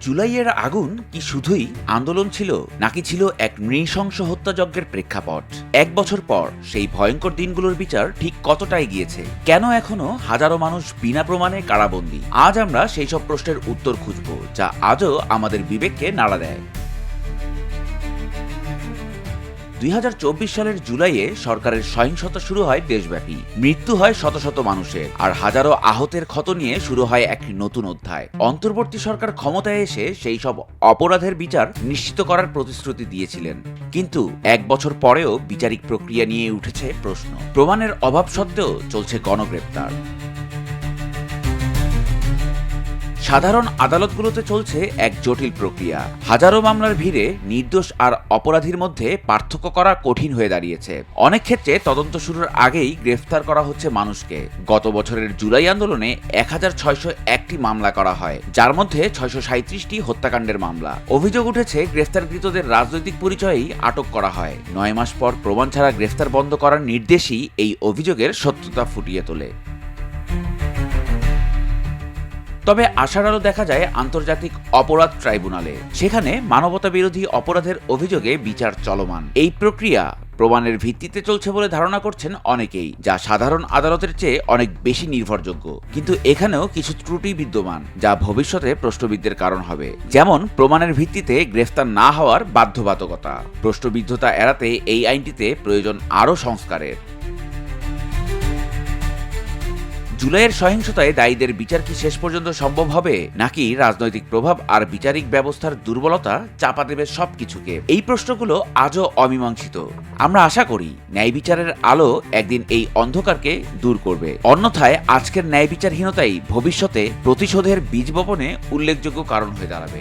জুলাইয়ের আগুন কি শুধুই আন্দোলন ছিল, নাকি ছিল এক নৃশংস হত্যাযজ্ঞের প্রেক্ষাপট? এক বছর পর সেই ভয়ঙ্কর দিনগুলোর বিচার ঠিক কতটা গিয়েছে? কেন এখনও হাজারো মানুষ বিনা প্রমাণে কারাবন্দী? আজ আমরা সেই সব প্রশ্নের উত্তর খুঁজব, যা আজও আমাদের বিবেককে নাড়া দেয়। দুই হাজার চব্বিশ সালের জুলাইয়ে সরকারের সহিংসতা শুরু হয় দেশব্যাপী। মৃত্যু হয় শত শত মানুষের আর হাজারো আহতের ক্ষত নিয়ে শুরু হয় এক নতুন অধ্যায়। অন্তর্বর্তী সরকার ক্ষমতায় এসে সেই সব অপরাধের বিচার নিশ্চিত করার প্রতিশ্রুতি দিয়েছিলেন। কিন্তু এক বছর পরেও বিচারিক প্রক্রিয়া নিয়ে উঠেছে প্রশ্ন। প্রমাণের অভাব সত্ত্বেও চলছে গণগ্রেপ্তার। সাধারণ আদালতগুলোতে চলছে এক জটিল প্রক্রিয়া। হাজারো মামলার ভিড়ে নির্দোষ আর অপরাধীর মধ্যে পার্থক্য করা কঠিন হয়ে দাঁড়িয়েছে। অনেক ক্ষেত্রে তদন্ত শুরুর আগেই গ্রেফতার করা হচ্ছে মানুষকে। গত বছরের জুলাই আন্দোলনে এক হাজার ছয়শো একটি মামলা করা হয়, যার মধ্যে ছয়শো সাঁত্রিশটি হত্যাকাণ্ডের মামলা। অভিযোগ উঠেছে, গ্রেফতারকৃতদের রাজনৈতিক পরিচয়েই আটক করা হয়। নয় মাস পর প্রমাণ ছাড়া গ্রেফতার বন্ধ করার নির্দেশই এই অভিযোগের সত্যতা ফুটিয়ে তোলে। তবে আশার আলো দেখা যায় আন্তর্জাতিক অপরাধ ট্রাইব্যুনালে। সেখানে মানবতা বিরোধী অপরাধের অভিযোগে বিচার চলমান। এই প্রক্রিয়া প্রমাণের ভিত্তিতে চলছে বলে ধারণা করছেন অনেকেই, যা সাধারণ আদালতের চেয়ে অনেক বেশি নির্ভরযোগ্য। কিন্তু এখানেও কিছু ত্রুটি বিদ্যমান, যা ভবিষ্যতে প্রশ্নবিদ্ধের কারণ হবে। যেমন, প্রমাণের ভিত্তিতে গ্রেফতার না হওয়ার বাধ্যবাধকতা। প্রশ্নবিদ্ধতা এড়াতে এই আইনটিতে প্রয়োজন আরও সংস্কারের। জুলাইয়ের সহিংসতায় দায়ীদের বিচার কি শেষ পর্যন্ত সম্ভব হবে? নাকি রাজনৈতিক প্রভাব আর বিচারিক ব্যবস্থার দুর্বলতা চাপা দেবে সবকিছুকে? এই প্রশ্নগুলো আজও অমীমাংসিত। আমরা আশা করি, ন্যায় বিচারের আলো একদিন এই অন্ধকারকে দূর করবে। অন্যথায় আজকের ন্যায় বিচারহীনতাই ভবিষ্যতে প্রতিশোধের বীজ বপনে উল্লেখযোগ্য কারণ হয়ে দাঁড়াবে।